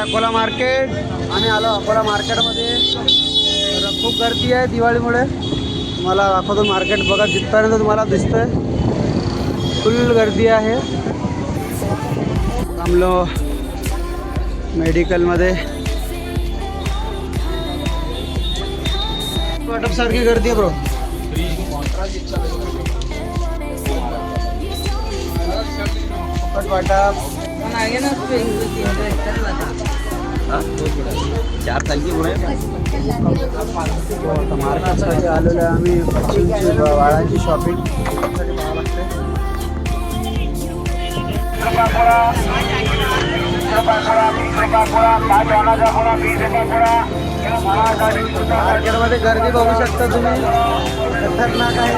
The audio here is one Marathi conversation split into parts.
अकोला मार्केट आम्ही आलो अकोला मार्केटमध्ये. तर खूप गर्दी आहे दिवाळीमुळे. तुम्हाला दाखवतो मार्केट बघा जिथपर्यंत तुम्हाला दिसतंय. फुल गर्दी आहे. थांबलो मेडिकलमध्ये. वाटप सारखी गर्दी आहे ब्रो वाटप चार तारखे पुढे. आलेलो आहे आम्ही पक्षींची वाळांची शॉपिंग मार्केटमध्ये गर्दी बघू शकता तुम्ही. खतरनाक आहे.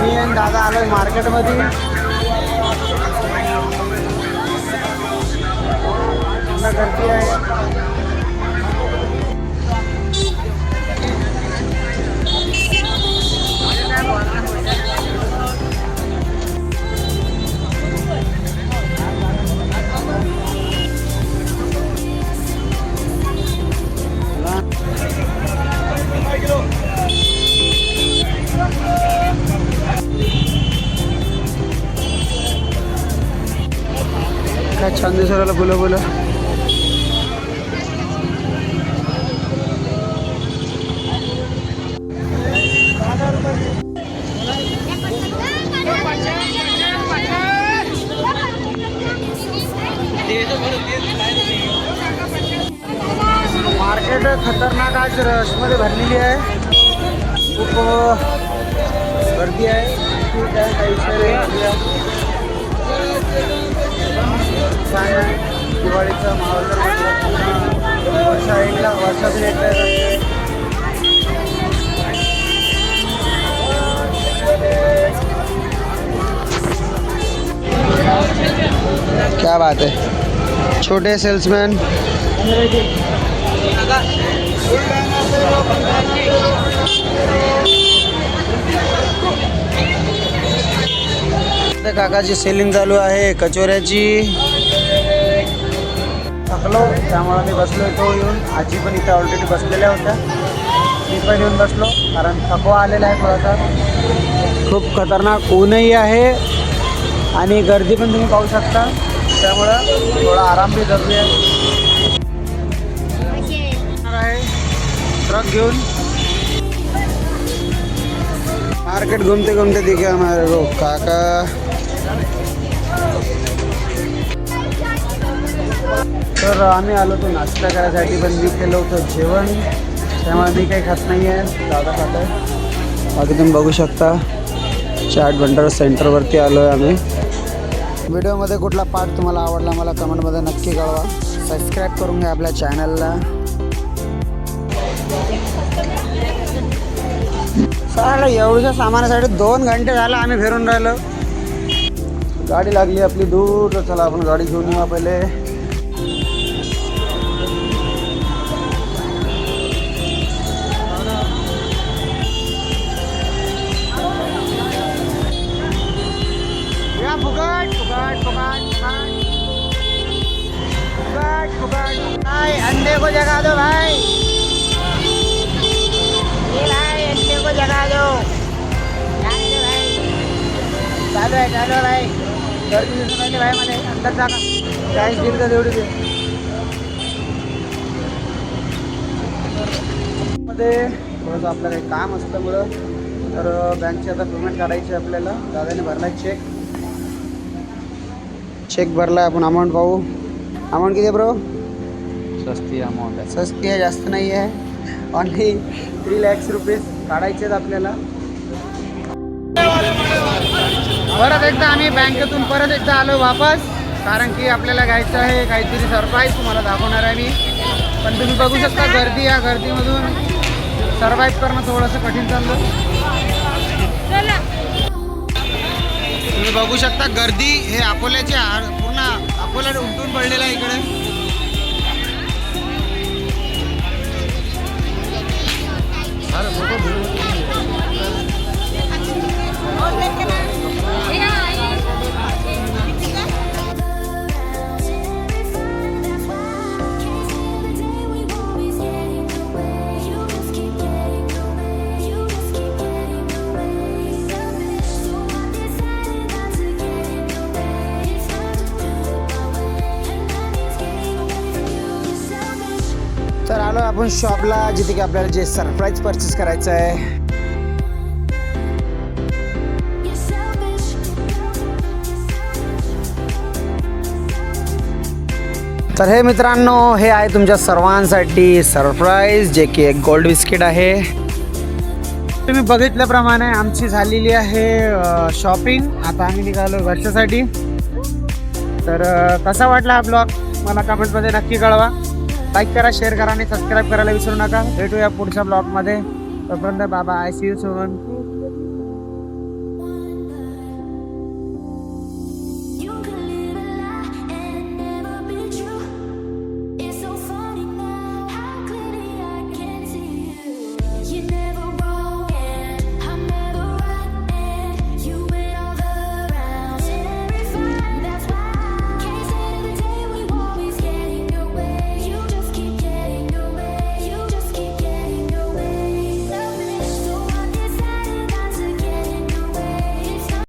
मी आणि दादा आलोय मार्केटमध्ये. पूर्ण गर्दी आहे काय छान दिसू राहिलं फुलं मार्केट खतरनाक आज रशमध्ये भरलेली आहे. खूप गर्दी आहे. ठीक आहे काही छान आहे. दिवाळीचा माहोल वर्षा एकदा वर्षातून येत क्या बात है। छोटे सेल्समैन। काकाची सेलिंग चालू आहे कचोऱ्याची. थकलो त्यामुळे मी बसलो इथं येऊन. आजी पण इथे ऑलरेडी बसलेल्या होत्या. मी पण येऊन बसलो कारण थकवा आलेला आहे थोडासा. खूप खतरनाक ऊनही आहे. आणि गर्दी पण तुम्ही पाहू शकता. त्यामुळं थोडा आराम बी जरुरी आहे. ट्रक घेऊन. मार्केट घूमते घूमते दिखे हमारे को काका. तर आम्ही आलो होतो नाश्ता करायसाठी पण मी केलं होतं जेवण. त्यामुळे मी काही खात नाही आहे दादा खात आहे. बाकी तुम्ही बघू शकता. चाट भंडार सेंटरवरती आलो आहे आम्ही. व्हिडिओमध्ये कुठला पार्ट तुम्हाला आवडला मला कमेंटमध्ये नक्की कळवा. सबस्क्राईब करून घ्या आपल्या चॅनलला चालेल एवढ्या सामानासाठी दोन घंटे झालं आम्ही फिरून राहिलो. गाडी लागली आपली दूर. तर चला आपण गाडी घेऊन येऊ पहिले. भाई को जगा दो भाई। ये भाई अंडे को जगा दो। भाई। चालू आहे चालू भाई। गर्दी दिसून राहिली भाई मला अंदर टाका चाळीस दिल का तेवढी दे। मध्ये थोडंसं आपलं काही काम असल्यामुळं तर बँकची आता पेमेंट काढायची आपल्याला. दादाने भरला चेक चेक भरला आपण अमाऊंट पाहू. अमाऊंट किती ब्रो सस्ती अमाऊंट आहे. सस्ती आहे जास्त नाही आहे ऑनली थ्री लॅक्स रुपीज काढायचे आहेत आपल्याला. परत एकदा आम्ही बँकेतून परत एकदा आलो वापस कारण की आपल्याला घ्यायचं आहे काहीतरी सरप्राईज तुम्हाला दाखवणार आहे मी. पण तुम्ही बघू शकता गर्दी या गर्दीमधून सर्वाईव्ह करणं थोडंसं कठीण चाललं. तुम्ही बघू शकता गर्दी हे अकोल्याचे पूर्ण अकोला उमटून पडलेलं आहे इकडे. तर आलो आपण शॉपला जिथे की आपल्याला जे सरप्राईज परचेस करायचं आहे. तर हे मित्रांनो हे आहे तुमच्या सर्वांसाठी सरप्राईज जे की एक गोल्ड बिस्किट आहे. तुम्ही बघितल्याप्रमाणे आमची झालेली आहे शॉपिंग आता आम्ही निघालो घरच्यासाठी तर कसा वाटला हा ब्लॉग मला कमेंटमध्ये नक्की कळवा. लाईक करा शेअर करा आणि सबस्क्राईब करायला विसरू नका. भेटूया पुढच्या ब्लॉगमध्ये तोपर्यंत बाबा आय सी यू सोन